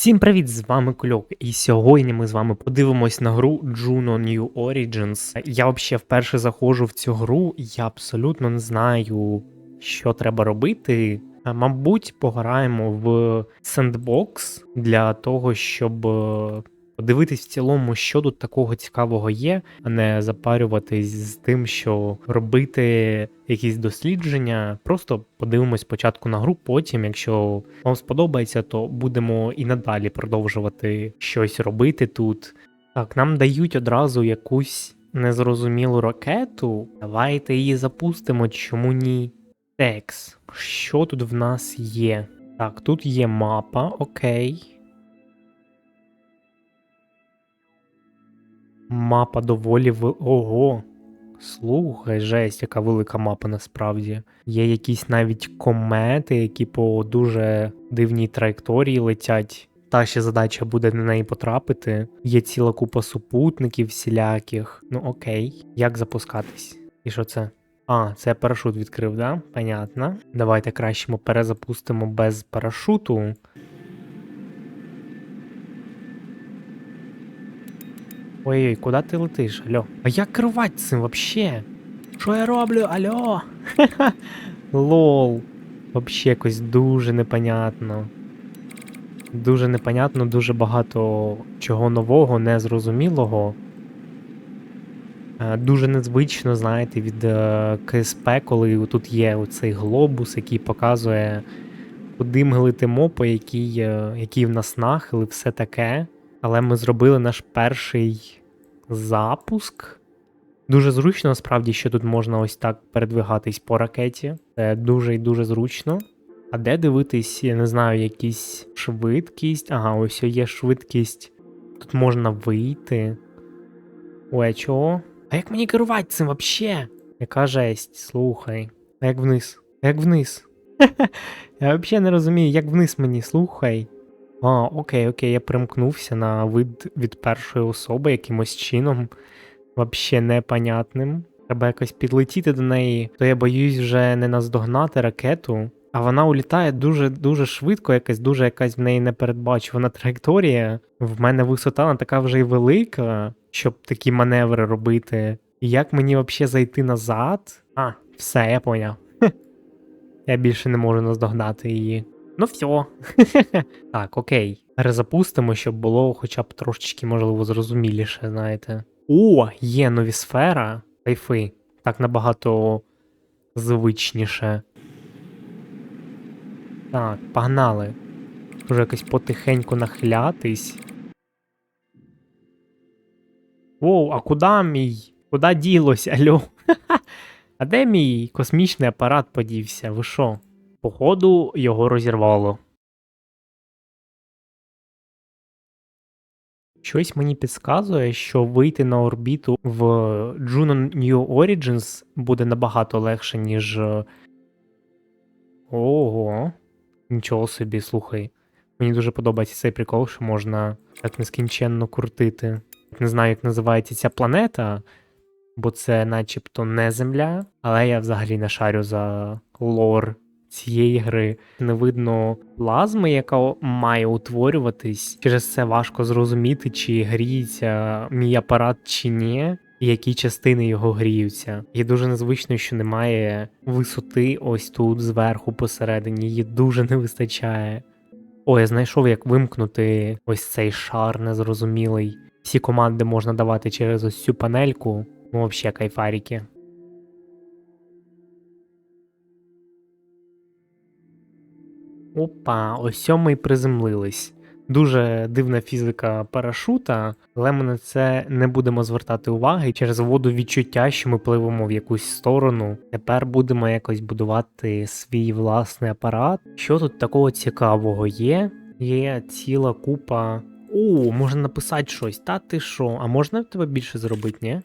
Всім привіт, з вами Кульок, і сьогодні ми з вами подивимось на гру Juno New Origins. Я взагалі вперше заходжу в цю гру, я абсолютно не знаю, що треба робити. Мабуть, пограємо в сендбокс для того, щоб е, подивитись в цілому, що тут такого цікавого є, а не запарюватись з тим, що робити якісь дослідження. Просто подивимось спочатку на гру, потім, якщо вам сподобається, то будемо і надалі продовжувати щось робити тут. Так, нам дають одразу якусь незрозумілу ракету. Давайте її запустимо, чому ні? Текс. Що тут в нас є? Так, тут є мапа, окей. Мапа доволі ви. Ого. Слухай, жесть, яка велика мапа насправді. Є якісь навіть комети, які по дуже дивній траєкторії летять. Та ще задача буде на неї потрапити. Є ціла купа супутників всіляких. Ну окей, як запускатись? І що це? А, це парашут відкрив, да? Понятно. Давайте краще ми перезапустимо без парашуту. Ой-ой, куди ти летиш? Алло. А як керувати цим вообще? Що я роблю? Алло? Лол. Вообще якось дуже непонятно. Дуже непонятно, дуже багато чого нового, незрозумілого. Е, Дуже незвично, знаєте, від е, КСП, коли тут є оцей глобус, який показує, куди ми летимо, по який, е, який в нас нахил і все таке. Але ми зробили наш перший запуск. Дуже зручно, насправді, що тут можна ось так передвигатись по ракеті. Це дуже і дуже зручно. А де дивитись, я не знаю, якісь швидкість. Ага, ось є швидкість. Тут можна вийти. Ой, а чого? А як мені керувати цим вообще? Яка жесть, слухай. А як вниз? Як вниз? Я взагалі не розумію, як вниз мені, слухай. А, окей, окей, я примкнувся на вид від першої особи якимось чином. Вообще непонятним. Треба якось підлетіти до неї, то я боюсь вже не наздогнати ракету. А вона улітає дуже дуже швидко, якась дуже якась в неї непередбачувана траєкторія. В мене висота не така вже й велика, щоб такі маневри робити. І як мені взагалі зайти назад? А, все, я поняв. Я більше не можу наздогнати її. Ну все. так, окей. Перезапустимо, щоб було хоча б трошечки, можливо, зрозуміліше, знаєте. О, є нові сфера. Кайфи. Так набагато звичніше. Так, погнали. Вже якось потихеньку нахилятись. Воу, а куди мій? Куди ділось, алло? а де мій космічний апарат подівся? Ви що? Походу, його розірвало. Щось мені підказує, що вийти на орбіту в Juno New Origins буде набагато легше, ніж. е, Ого. Нічого собі, слухай. Мені дуже подобається цей прикол, що можна так нескінченно крутити. Не знаю, як називається ця планета, бо це начебто не Земля, але я взагалі не шарю за лор цієї гри. Не видно плазми, яка має утворюватись. Через це важко зрозуміти, чи гріється мій апарат чи ні, і які частини його гріються. І дуже незвично, що немає висоти ось тут зверху посередині. Її дуже не вистачає. О, я знайшов, як вимкнути ось цей шар незрозумілий. Всі команди можна давати через ось цю панельку. Ну, взагалі кайфаріки. Опа, ось ми й приземлились. Дуже дивна фізика парашута, але ми на це не будемо звертати уваги через воду відчуття, що ми пливемо в якусь сторону. Тепер будемо якось будувати свій власний апарат. Що тут такого цікавого є? Є ціла купа. О, можна написати щось. Та ти що? А можна в тебе більше зробити, ні?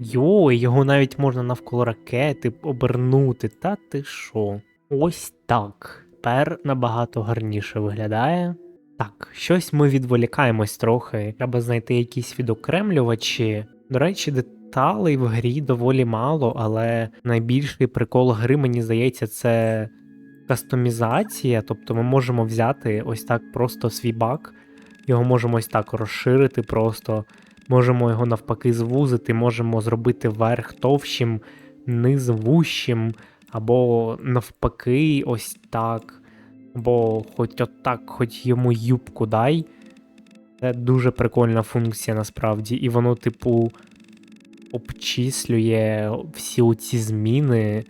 Йой, його навіть можна навколо ракети обернути. Та ти що? Ось так. Тепер набагато гарніше виглядає. Так, щось ми відволікаємось трохи. Треба знайти якісь відокремлювачі. До речі, деталей в грі доволі мало, але найбільший прикол гри, мені здається, це кастомізація, тобто ми можемо взяти ось так просто свій бак, його можемо ось так розширити просто, можемо його навпаки звузити, можемо зробити верх товщим, низ вущим, або навпаки, ось так. Або хоч отак, хоч йому юбку дай. Це дуже прикольна функція насправді, і воно, типу, обчислює всі оці зміни.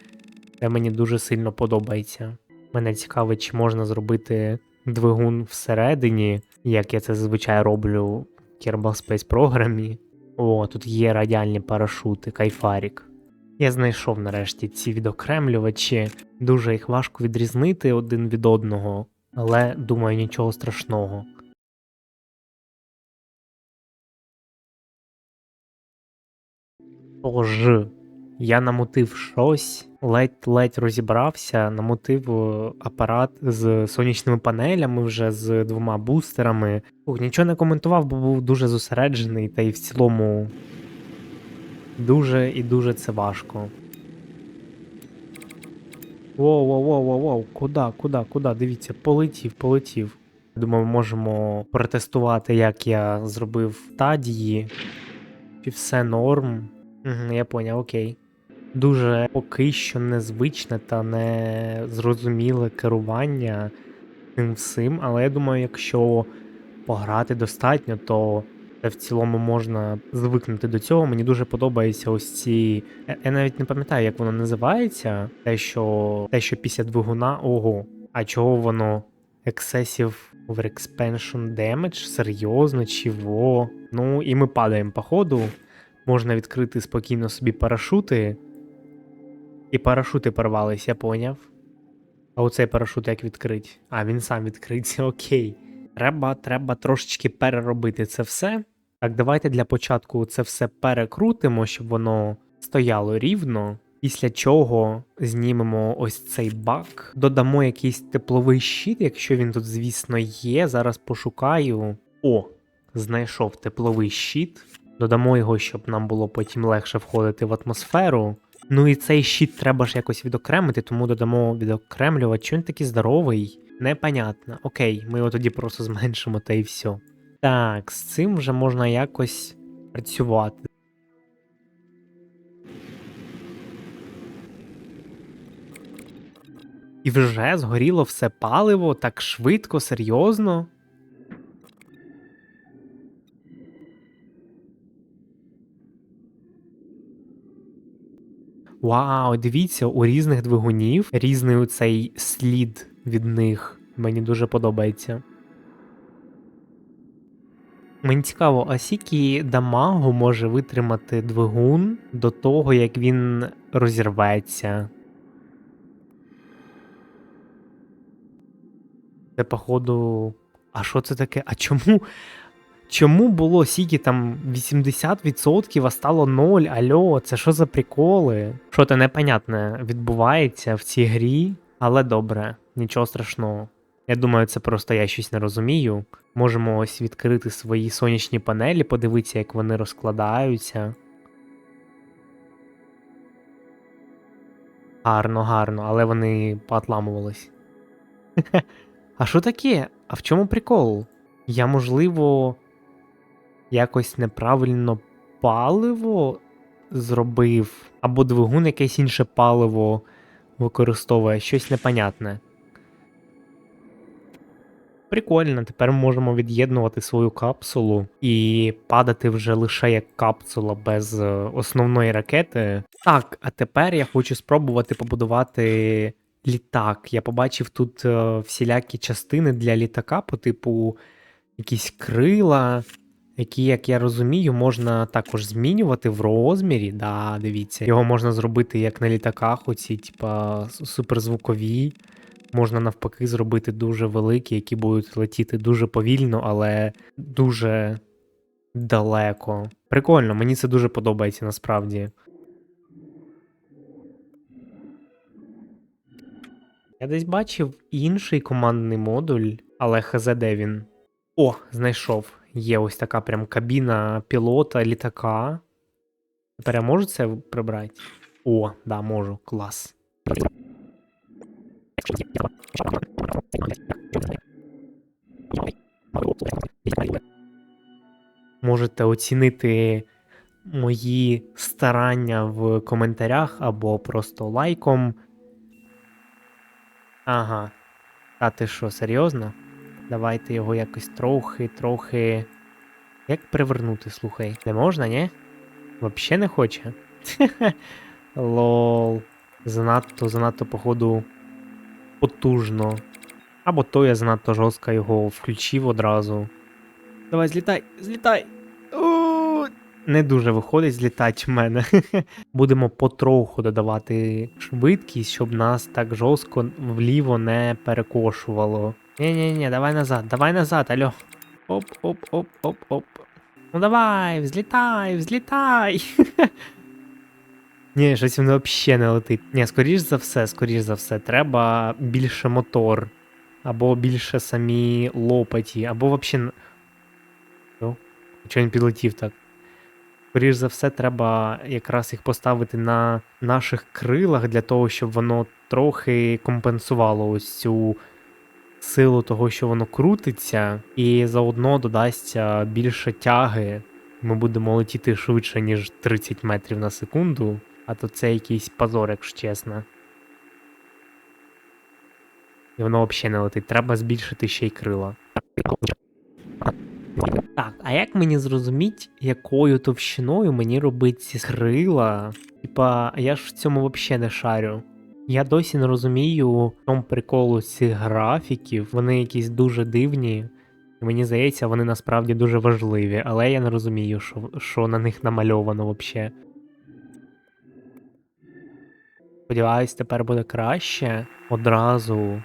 Це мені дуже сильно подобається. Мене цікавить, чи можна зробити двигун всередині, як я це зазвичай роблю Kerbal Space програмі. О, тут є радіальні парашути, кайфарік. Я знайшов нарешті ці відокремлювачі. Дуже їх важко відрізнити один від одного, але думаю, нічого страшного. Тож, я намутив щось, ледь-ледь розібрався, намутив е, апарат з сонячними панелями, вже з двома бустерами. Ух, нічого не коментував, бо був дуже зосереджений, та й в цілому дуже і дуже це важко. Воу, воу, воу, воу, воу, куди, куди, куди? Дивіться, полетів, полетів. Думаю, ми можемо протестувати, як я зробив в стадії. Чи все норм. Угу, я поняв, окей. Дуже поки що незвичне та незрозуміле керування цим всім, але я думаю, якщо пограти достатньо, то це в цілому можна звикнути до цього. Мені дуже подобається ось ці. Я навіть не пам'ятаю, як воно називається. Те, що те, що після двигуна, ого. А чого воно Excessive Overexpansion Damage? Серйозно, чого? Ну, і ми падаємо по ходу. Можна відкрити спокійно собі парашути. І парашути порвались, я поняв. А оцей парашут як відкрить? А, він сам відкриться, окей. Треба, треба трошечки переробити це все. Так, давайте для початку це все перекрутимо, щоб воно стояло рівно. Після чого знімемо ось цей бак, додамо якийсь тепловий щит, якщо він тут, звісно, є. Зараз пошукаю. О, знайшов тепловий щит. Додамо його, щоб нам було потім легше входити в атмосферу. Ну і цей щит треба ж якось відокремити, тому додамо відокремлювач. Чому він такий здоровий? Непонятно. Окей, ми його тоді просто зменшимо та і все. Так, з цим вже можна якось працювати. І вже згоріло все паливо так швидко, серйозно. Вау, дивіться, у різних двигунів різний цей слід від них. Мені дуже подобається. Мені цікаво, а скільки дамагу може витримати двигун до того, як він розірветься. Це, походу. А що це таке? А чому? Чому було сіки там 80%, а стало 0? Альо, це що за приколи? Що то непонятне відбувається в цій грі, але добре, нічого страшного. Я думаю, це просто я щось не розумію. Можемо ось відкрити свої сонячні панелі, подивитися, як вони розкладаються. Гарно, гарно, але вони поотламувались. А що таке? А в чому прикол? Я, можливо, якось неправильно паливо зробив, або двигун якесь інше паливо використовує, щось непонятне. Прикольно, тепер ми можемо від'єднувати свою капсулу і падати вже лише як капсула без е, основної ракети. Так, а тепер я хочу спробувати побудувати літак. Я побачив тут е, всілякі частини для літака, по типу якісь крила, які, як я розумію, можна також змінювати в розмірі. Да, дивіться, його можна зробити як на літаках, оці, типа, суперзвукові. Можна навпаки зробити дуже великі, які будуть летіти дуже повільно, але дуже далеко. Прикольно, мені це дуже подобається насправді. Я десь бачив інший командний модуль, але хз де він. О, знайшов. Є ось така прям кабіна пілота літака. Тепер я можу це прибрати? О, да, можу, клас. Можете оцінити мої старання в коментарях або просто лайком. Ага. А ти що, серйозно? Давайте його якось трохи, трохи. Як привернути, слухай? Не можна, ні? Вообще не хоче. Лол. Занадто, занадто, походу, потужно. Або то я занадто жорстко його включив одразу. Давай, злітай, злітай. Не дуже виходить злітати в мене. Будемо потроху додавати швидкість, щоб нас так жорстко вліво не перекошувало. Ні-ні-ні, давай назад, давай назад, алло. Оп, оп, оп, оп, оп. Ну давай, взлітай, взлітай. Ні, щось воно взагалі не летить. Ні, скоріш за все, скоріш за все, треба більше мотор. Або більше самі лопаті, або взагалі. Чого він підлетів так? Скоріш за все, треба якраз їх поставити на наших крилах для того, щоб воно трохи компенсувало ось цю силу того, що воно крутиться, і заодно додасться більше тяги. Ми будемо летіти швидше, ніж 30 метрів на секунду, а то це якийсь позор, якщо чесно. І воно взагалі не летить. Треба збільшити ще й крила. Так, а як мені зрозуміть, якою товщиною мені робить ці крила? Типа, я ж в цьому взагалі не шарю. Я досі не розумію в чому приколу цих графіків. Вони якісь дуже дивні. Мені здається, вони насправді дуже важливі, але я не розумію, що, що на них намальовано взагалі. Сподіваюсь, тепер буде краще. Одразу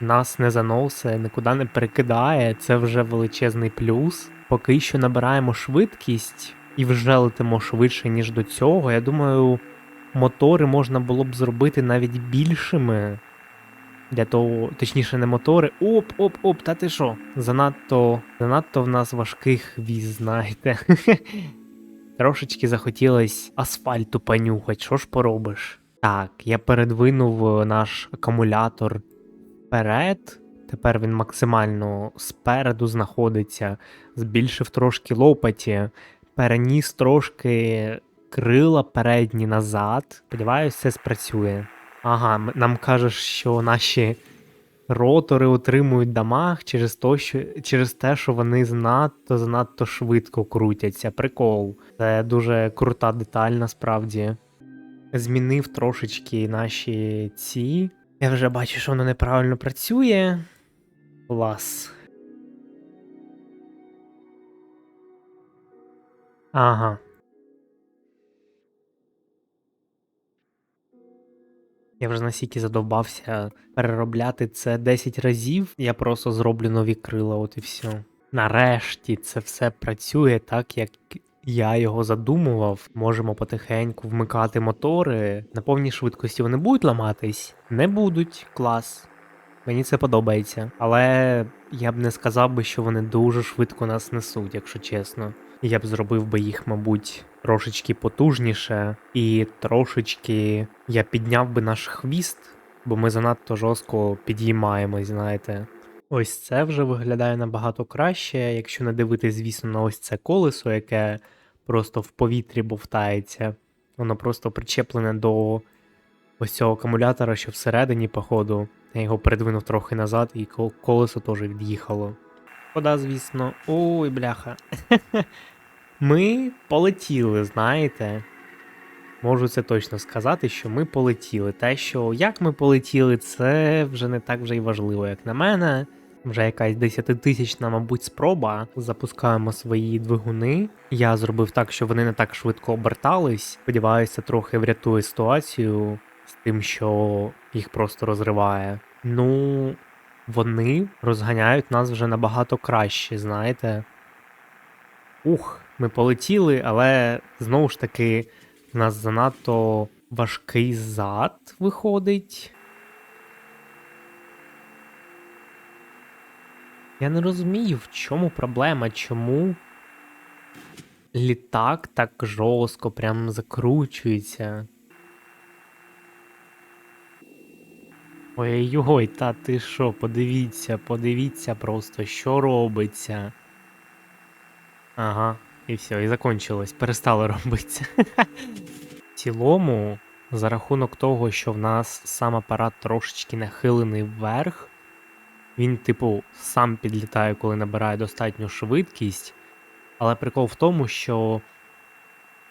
нас не заносить, нікуди не перекидає. Це вже величезний плюс. Поки що набираємо швидкість і вже летимо швидше, ніж до цього. Я думаю, мотори можна було б зробити навіть більшими. Для того, точніше, не мотори. Оп, оп, оп, та ти що? Занадто, занадто в нас важкий хвіст, знаєте. Трошечки захотілось асфальту понюхати, що ж поробиш? Так, я передвинув наш акумулятор вперед. Тепер він максимально спереду знаходиться, збільшив трошки лопаті, переніс трошки крила передні назад. Сподіваюсь, це спрацює. Ага, нам кажуть, що наші ротори отримують дамаг через, то, що, через те, що вони занадто занадто швидко крутяться. Прикол. Це дуже крута деталь насправді. Змінив трошечки наші ці. Я вже бачу, що воно неправильно працює. Клас. Ага. Я вже настільки задовбався переробляти це 10 разів. Я просто зроблю нові крила, от і все. Нарешті це все працює так, як я його задумував. Можемо потихеньку вмикати мотори. На повній швидкості вони будуть ламатись? Не будуть. Клас. Мені це подобається. Але я б не сказав би, що вони дуже швидко нас несуть, якщо чесно. Я б зробив би їх, мабуть, трошечки потужніше, і трошечки я підняв би наш хвіст, бо ми занадто жорстко підіймаємось, знаєте. Ось це вже виглядає набагато краще, якщо не дивитись, звісно, на ось це колесо, яке просто в повітрі бовтається. Воно просто причеплене до ось цього акумулятора, що всередині, походу. Я його передвинув трохи назад, і колесо теж від'їхало. Шкода, звісно. Ой, бляха. Ми полетіли, знаєте. Можу це точно сказати, що ми полетіли. Те, що як ми полетіли, це вже не так вже й важливо, як на мене. Вже якась десятитисячна, мабуть, спроба. Запускаємо свої двигуни. Я зробив так, що вони не так швидко обертались. Сподіваюся, трохи врятує ситуацію з тим, що їх просто розриває. Ну, вони розганяють нас вже набагато краще, знаєте. Ух, ми полетіли, але знову ж таки, в нас занадто важкий зад виходить. Я не розумію, в чому проблема, чому літак так жорстко прям закручується. Ой-ой, та ти що, подивіться, подивіться просто, що робиться. Ага, і все, і закончилось, перестало робитися. В цілому, за рахунок того, що в нас сам апарат трошечки нахилений вверх, він, типу, сам підлітає, коли набирає достатню швидкість. Але прикол в тому, що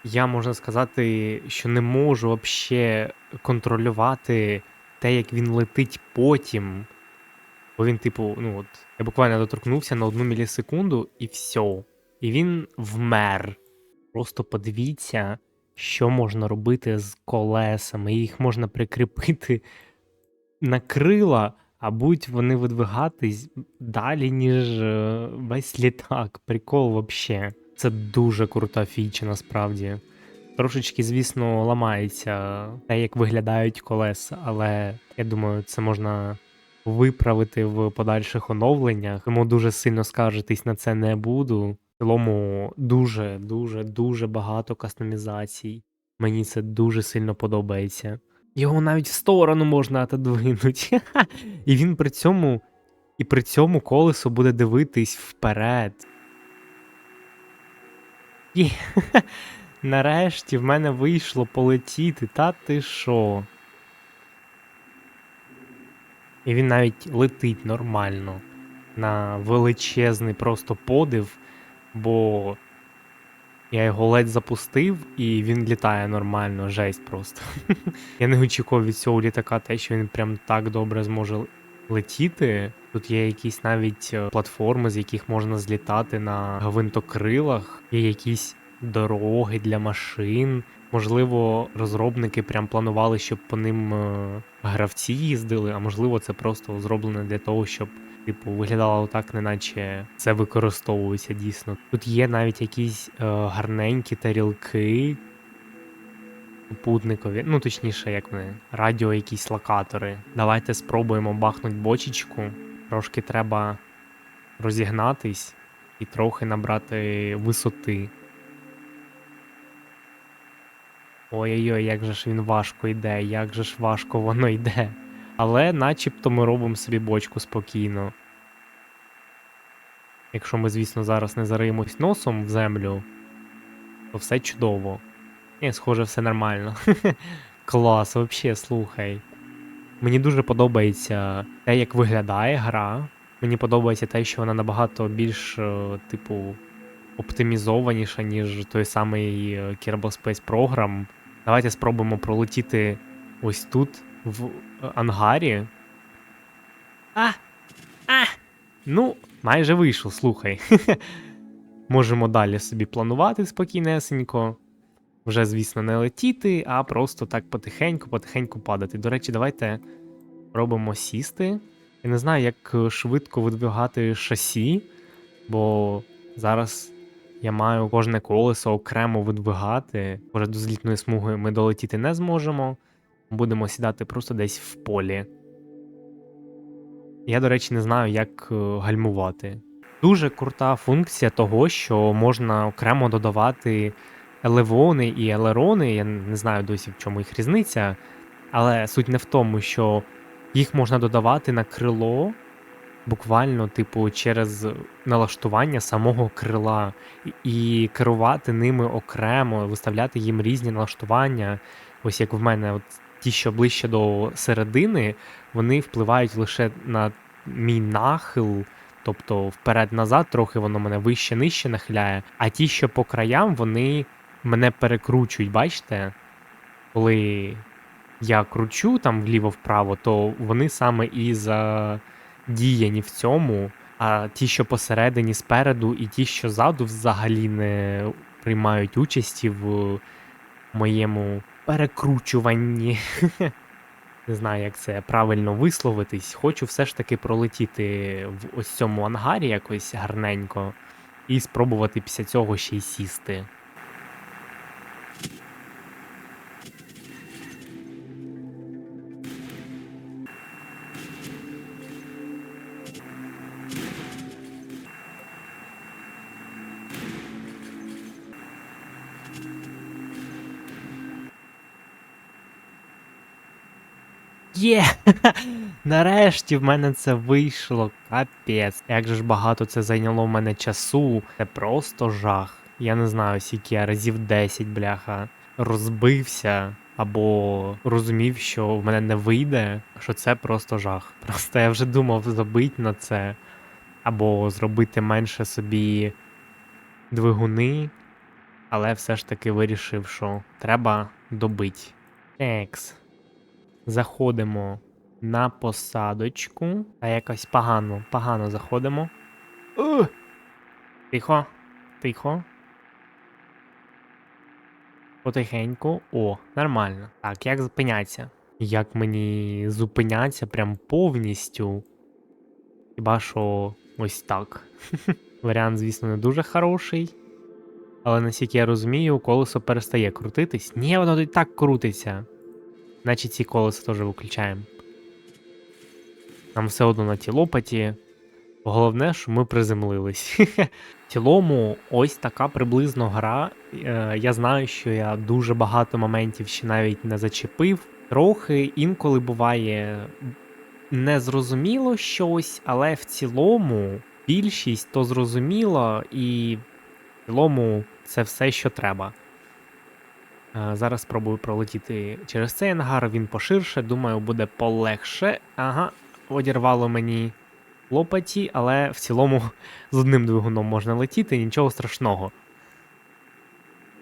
я можна сказати, що не можу взагалі контролювати те, як він летить потім. Бо він, типу, ну от, я буквально доторкнувся на одну мілісекунду і все. І він вмер. Просто подивіться, що можна робити з колесами. Їх можна прикріпити на крила, а будуть вони видвигатись далі, ніж е, весь літак. Прикол вообще. Це дуже крута фіча насправді. Трошечки, звісно, ламається те, як виглядають колеса, але я думаю, це можна виправити в подальших оновленнях. Тому дуже сильно скаржитись на це не буду. В цілому дуже, дуже, дуже багато кастомізацій. Мені це дуже сильно подобається. Його навіть в сторону можна отодвинути. І він при цьому, і при цьому колесо буде дивитись вперед. Нарешті в мене вийшло полетіти, та ти що? І він навіть летить нормально на величезний просто подив, бо я його ледь запустив і він літає нормально, жесть просто. Я не очікував від цього літака те, що він прям так добре зможе летіти. Тут є якісь навіть е, платформи, з яких можна злітати на гвинтокрилах, є якісь дороги для машин. Можливо, розробники прям планували, щоб по ним е, гравці їздили, а можливо, це просто зроблено для того, щоб, типу, виглядало так, неначе це використовується дійсно. Тут є навіть якісь е, гарненькі тарілки супутникові, ну точніше, як вони, радіо, якісь локатори. Давайте спробуємо бахнути бочечку. Трошки треба розігнатись і трохи набрати висоти. Ой-ой-ой, як же ж він важко йде, як же ж важко воно йде. Але начебто ми робимо собі бочку спокійно. Якщо ми, звісно, зараз не зариємось носом в землю, то все чудово. Ні, схоже, все нормально. Клас, взагалі, слухай. Мені дуже подобається те, як виглядає гра. Мені подобається те, що вона набагато більш, е, типу, оптимізованіша, ніж той самий е, Kerbal Space Program. Давайте спробуємо пролетіти ось тут, в е, ангарі. А! А! Ну, майже вийшло, слухай. Можемо далі собі планувати спокійнесенько. Вже, звісно, не летіти, а просто так потихеньку-потихеньку падати. До речі, давайте робимо сісти. Я не знаю, як е, швидко видвигати шасі, бо зараз я маю кожне колесо окремо видвигати. Може, до злітної смуги ми долетіти не зможемо. Будемо сідати просто десь в полі. Я, до речі, не знаю, як е, гальмувати. Дуже крута функція того, що можна окремо додавати елевони і елерони. Я не знаю досі, в чому їх різниця, але суть не в тому, що їх можна додавати на крило буквально, типу, через налаштування самого крила і керувати ними окремо, виставляти їм різні налаштування. Ось як в мене, от ті, що ближче до середини, вони впливають лише на мій нахил. Тобто вперед-назад, трохи воно мене вище нижче нахиляє, а ті, що по краям, вони мене перекручують, бачите? Коли я кручу там вліво-вправо, то вони саме і задіяні в цьому, а ті, що посередині спереду, і ті, що ззаду, взагалі не приймають участі в моєму перекручуванні. Не знаю, як це правильно висловитись. Хочу все ж таки пролетіти в ось цьому ангарі якось гарненько і спробувати після цього ще й сісти. Є! Нарешті в мене це вийшло. Капець. Як же ж багато це зайняло в мене часу. Це просто жах. Я не знаю, скільки я разів 10, бляха, розбився. Або розумів, що в мене не вийде, що це просто жах. Просто я вже думав забити на це, або зробити менше собі двигуни, але все ж таки вирішив, що треба добити. Екс. Заходимо на посадочку. А якось погано, погано заходимо. У! Тихо, тихо. Потихеньку. О, нормально. Так, як зупинятися? Як мені зупинятися прям повністю? Хіба що ось так. Варіант, звісно, не дуже хороший. Але наскільки я розумію, колесо перестає крутитись. Ні, воно і так крутиться. Значить, ці колеса теж виключаємо. Нам все одно на ті лопаті. Головне, що ми приземлились. В цілому, ось така приблизно гра. Е, Я знаю, що я дуже багато моментів ще навіть не зачепив. Трохи інколи буває незрозуміло щось, але в цілому більшість то зрозуміло, і в цілому це все, що треба. Е, Зараз спробую пролетіти через цей ангар, він поширше, думаю, буде полегше. Ага, одірвало мені лопаті, але в цілому з одним двигуном можна летіти, нічого страшного.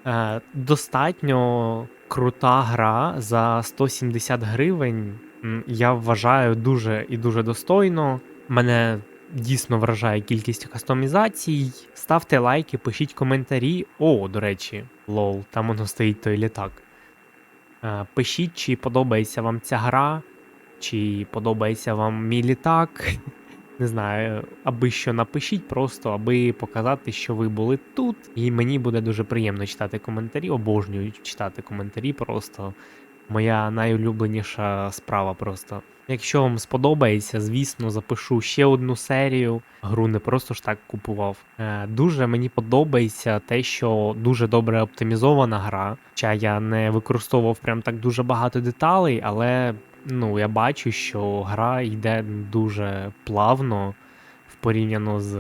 Е, достатньо крута гра за 170 гривень. Я вважаю дуже і дуже достойно. Мене дійсно вражає кількість кастомізацій. Ставте лайки, пишіть коментарі. О, до речі, лол, там воно стоїть той літак. Е, Пишіть, чи подобається вам ця гра, чи подобається вам мій літак. Не знаю, аби що напишіть, просто аби показати, що ви були тут. І мені буде дуже приємно читати коментарі. Обожнюю читати коментарі просто. Моя найулюбленіша справа просто. Якщо вам сподобається, звісно, запишу ще одну серію. Гру не просто ж так купував. Е, дуже мені подобається те, що дуже добре оптимізована гра. Хоча я не використовував прям так дуже багато деталей, але ну, я бачу, що гра йде дуже плавно порівняно з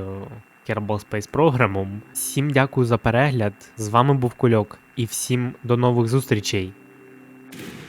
Kerbal Space програмом. Всім дякую за перегляд. З вами був Кульок, і всім до нових зустрічей. you